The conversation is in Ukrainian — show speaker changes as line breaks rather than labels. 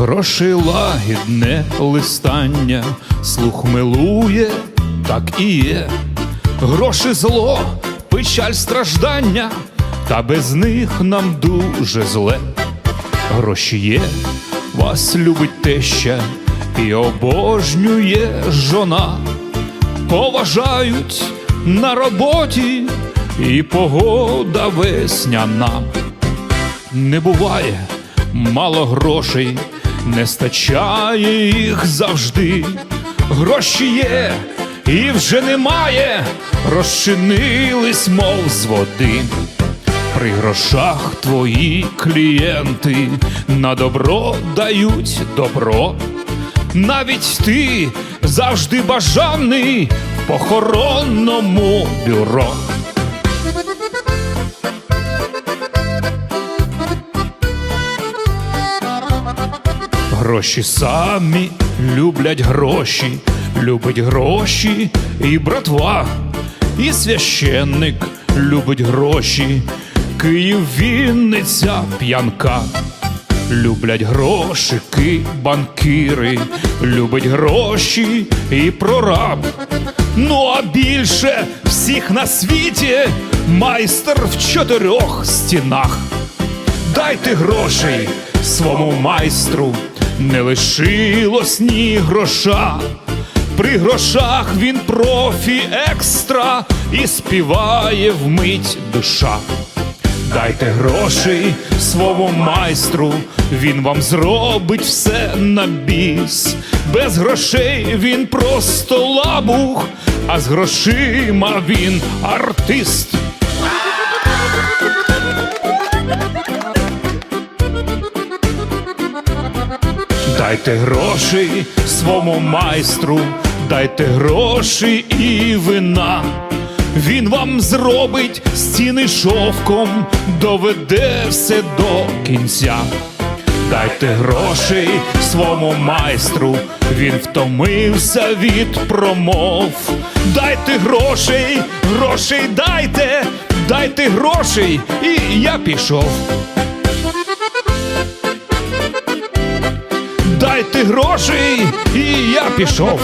Гроші лагідне листання, слух милує, так і є. Гроші зло, печаль страждання, та без них нам дуже зле. Гроші є, вас любить теща і обожнює жона. Поважають на роботі і погода весняна. Не буває мало грошей, не стачає їх завжди. Гроші є і вже немає, розчинились, мов з води. При грошах твої клієнти на добро дають добро. Навіть ти завжди бажаний в похоронному бюро. Гроші самі люблять гроші, любить гроші і братва, і священник любить гроші, Київ, Вінниця, п'янка. Люблять грошики, банкіри, любить гроші і прораб. Ну а більше всіх на світі майстер в чотирьох стінах. Дайте грошей свому майстру, не лишилось ні гроша. При грошах він профі екстра і співає вмить душа. Дайте грошей свому майстру, він вам зробить все на біс. Без грошей він просто лабух, а з грошима він артист. Дайте грошей свому майстру, дайте гроші і вина. Він вам зробить стіни шовком, доведе все до кінця. Дайте грошей свому майстру, він втомився від промов. Дайте грошей, грошей дайте, дайте грошей, і я пішов. Дайте грошей, і я пішов.